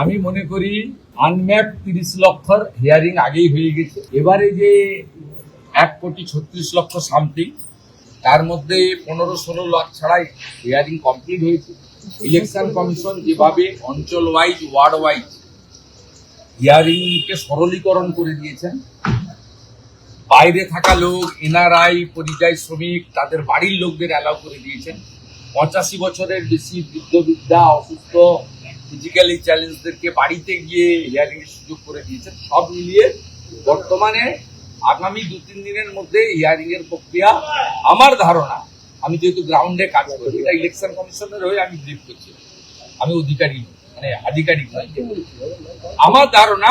আমি মনে করি আনম্যাপ তিরিশ লক্ষর হিয়ারিং আগেই হয়ে গেছে। এবারে যে এক কোটি ছত্রিশ লক্ষ সামথিং তার মধ্যে পনেরো ষোলো লাখ ছাড়াই হিয়ারিং কমপ্লিট হয়েছে। ইলেকশন কমিশন যেভাবে অঞ্চল ওয়াইজ ওয়ার্ড ওয়াইজ হিয়ারিংকে সরলীকরণ করে দিয়েছেন, বাইরে থাকা লোক, এনআরআই, পরিযায়ী শ্রমিক, তাদের বাড়ির লোকদের অ্যালাউ করে দিয়েছেন। পঁচাশি বছরের বেশি বৃদ্ধ, বৃদ্ধা, অসুস্থ ফিজিক্যালি চ্যালেঞ্জদেরকে বাড়িতে গিয়ে হিয়ারিং এর সুযোগ করে দিয়েছেন। সব মিলিয়ে বর্তমানে আগামী দু তিন দিনের মধ্যে হিয়ারিং এর প্রক্রিয়া আমার ধারণা, আমি যেহেতু গ্রাউন্ডে কাজ করি, এটা ইলেকশন কমিশনের হয়ে আমি ব্রিফ করছি। আমি অধিকারী মানে আধিকারিক নয় আমার ধারণা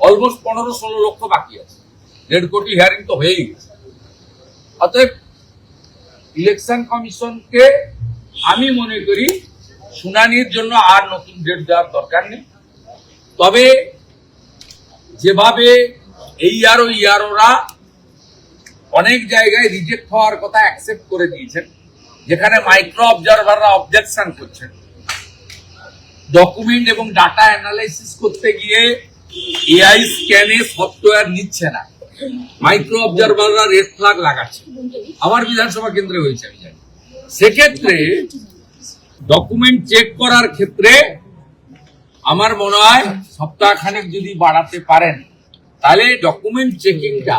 অলমোস্ট পনেরো ষোলো লক্ষ বাকি আছে। দেড় কোটি হিয়ারিং তো হয়েই গেছে। অতএব ইলেকশন কমিশনকে আমি মনে করি শুনানির জন্য আর নতুন ডেট দেওয়ার দরকার নেই। তবে যেভাবে এই আর ওই ইয়ারোরা অনেক জায়গায় রিজেক্ট হওয়ার কথা অ্যাকসেপ্ট করে দিয়েছেন, যেখানে মাইক্রো অবজারভাররা অবজেকশন করছেন। ডকুমেন্ট এবং ডাটা অ্যানালাইসিস করতে গিয়ে এআই স্ক্যানে সফটওয়্যার নিচ্ছে না। মাইক্রো অবজারভাররা রেড ফ্ল্যাগ লাগাচ্ছে। আমার বিধানসভা কেন্দ্রে হয়েছে, আমি জানি। সেক্ষেত্রে ডকুমেন্ট চেক করার ক্ষেত্রে আমার মনে হয় সপ্তাহখানেক যদি বাড়াতে পারেন তাহলে ডকুমেন্ট চেকিংটা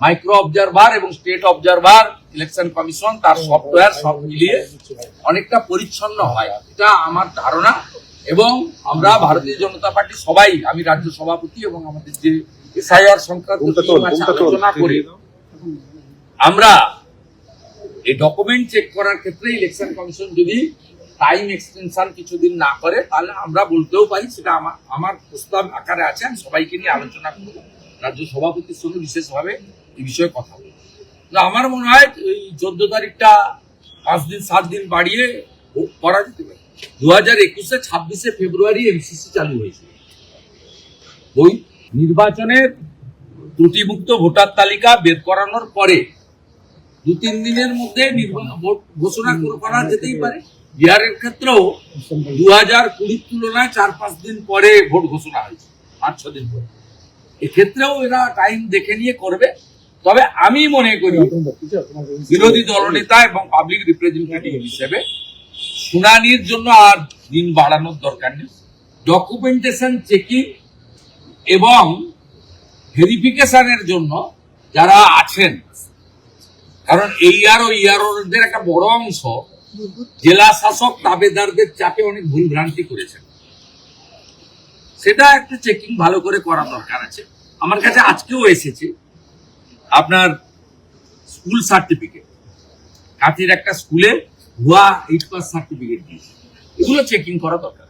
মাইক্রো অবজারভার এবং স্টেট অবজারভার ইলেকশন কমিশন তার সফটওয়্যার সব মিলিয়ে অনেকটা পরিচ্ছন্ন হয়। এটা আমার ধারণা এবং আমরা ভারতীয় জনতা পার্টি সবাই আমি রাজ্য সভাপতি এবং আমাদের যে এসআইআর সংক্রান্ত আলোচনা করে। আমরা এই ডকুমেন্ট চেক করার ক্ষেত্রে ইলেকশন কমিশন যদি টাইম এক্সটেনশন কিছুদিন না করে, তাহলে আমরা বলতেও পারি সেটা আমার আমার প্রস্তাব আকারে আছে, আমি সবাইকে নিয়ে আলোচনা করব। রাজ্য সভাপতির সঙ্গে বিশেষভাবে এই বিষয়ে কথা বলব। আমার মনে হয় এই চোদ্দ তারিখটা পাঁচ দিন, সাত দিন বাড়িয়ে করা যেতে পারে। দু হাজার একুশে ছাব্বিশে ফেব্রুয়ারি এমসিসি চালু হয়েছিল ওই নির্বাচনের ত্রুটিমুক্ত ভোটার তালিকা বের করানোর পরে দু তিন দিনের মধ্যে ভোট ঘোষণা করা যেতেই পারে। বিহারের ক্ষেত্রেও দু হাজার কুড়ির তুলনায় চার পাঁচ দিন পরে ভোট ঘোষণা হয়েছে পাঁচ ছ দিন পরে। এক্ষেত্রেও এরা টাইম দেখে নিয়ে করবে। তবে আমি মনে করি বিরোধী দলনেতা এবং পাবলিক রিপ্রেজেন্টেটিভ হিসেবে শুনানির জন্য আর দিন বাড়ানোর দরকার নেই। ডকুমেন্টেশন চেকিং এবং ভেরিফিকেশনের জন্য যারা আছেন কারণ এই আর ও ইয়ারোদের একটা বড় অংশ, জেলা শাসক তাবেদারদের চাপে অনেক ভুল ভ্রান্তি করেছেন। সেটা একটু চেকিং ভালো করে করা দরকার আছে। আমার কাছে আজকেও এসেছে আপনার স্কুল সার্টিফিকেট কাঁথির একটা স্কুলে ভুয়া এইট পাস সার্টিফিকেট দিয়েছে। এগুলো চেকিং করা দরকার।